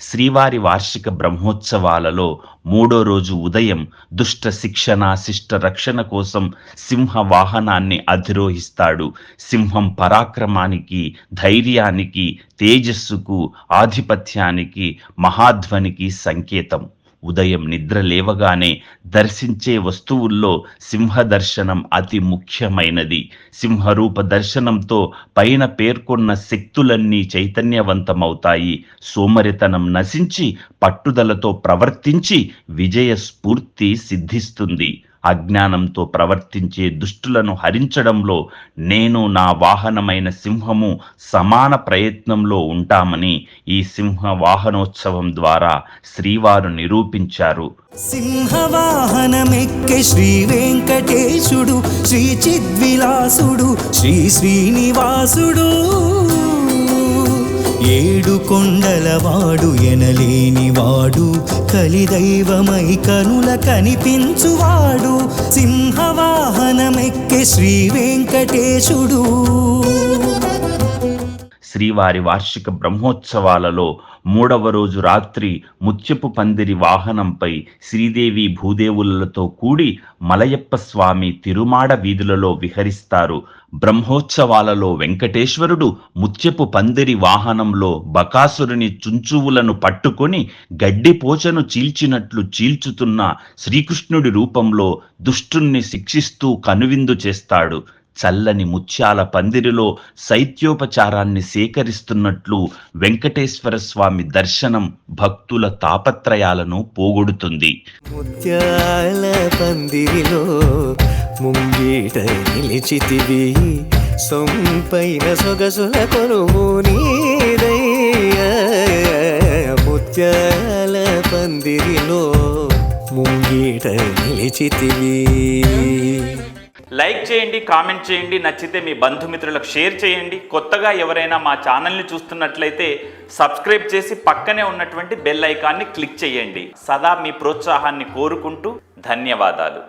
శ్రీవారి వార్షిక బ్రహ్మోత్సవాలలో మూడో రోజు ఉదయం దుష్ట శిక్షణ శిష్ట రక్షణ కోసం సింహ వాహనాన్ని అధిరోహిస్తాడు. సింహం పరాక్రమానికి ధైర్యానికి తేజస్సుకు ఆధిపత్యానికి మహాధ్వనికి సంకేతం. ఉదయం నిద్ర లేవగానే దర్శించే వస్తువుల్లో సింహ దర్శనం అతి ముఖ్యమైనది. సింహరూప దర్శనంతో పైన పేర్కొన్న శక్తులన్నీ చైతన్యవంతమవుతాయి. సోమరితనం నశించి పట్టుదలతో ప్రవర్తించి విజయ స్ఫూర్తి సిద్ధిస్తుంది. అజ్ఞానంతో ప్రవర్తించే దుష్టులను హరించడంలో నేను నా వాహనమైన సింహము సమాన ప్రయత్నంలో ఉంటామని ఈ సింహ వాహనోత్సవం ద్వారా శ్రీవారు నిరూపించారు. సింహవాహనమెక్కె శ్రీ వెంకటేశుడు శ్రీ చిద్విలాసుడు శ్రీ శ్రీనివాసుడు. ఏడు కొండలవాడు ఎనలేనివాడు కలిదైవమై కనుల కనిపించువాడు సింహవాహనమెక్కె శ్రీ వెంకటేశుడు. శ్రీవారి వార్షిక బ్రహ్మోత్సవాలలో మూడవ రోజు రాత్రి ముత్యపు పందిరి వాహనంపై శ్రీదేవి భూదేవులతో కూడి మలయప్ప స్వామి తిరుమాడ వీధులలో విహరిస్తారు. బ్రహ్మోత్సవాలలో వెంకటేశ్వరుడు ముత్యపు పందిరి వాహనంలో బకాసురుని చుంచువులను పట్టుకొని గడ్డిపోచను చీల్చినట్లు చీల్చుతున్న శ్రీకృష్ణుడి రూపంలో దుష్టుణ్ణి శిక్షిస్తూ కనువిందు చేస్తాడు. చల్లని ముత్యాల పందిరిలో శైత్యోపచారాన్ని సేకరిస్తున్నట్లు వెంకటేశ్వర స్వామి దర్శనం భక్తుల తాపత్రయాలను పోగొడుతుంది. ముత్యాల పందిరిలో ముంగీట నిలిచితివి. సొంపైన సొగసుల కొనుము ముత్యాల పందిరిలో ముంగీట నిలిచితివి. లైక్ చేయండి కామెంట్ చేయండి నచ్చితే మీ బంధుమిత్రులకు షేర్ చేయండి. కొత్తగా ఎవరైనా మా ఛానల్ని చూస్తున్నట్లయితే సబ్స్క్రైబ్ చేసి పక్కనే ఉన్నటువంటి బెల్ ఐకాన్ని క్లిక్ చేయండి. సదా మీ ప్రోత్సాహాన్ని కోరుకుంటూ ధన్యవాదాలు.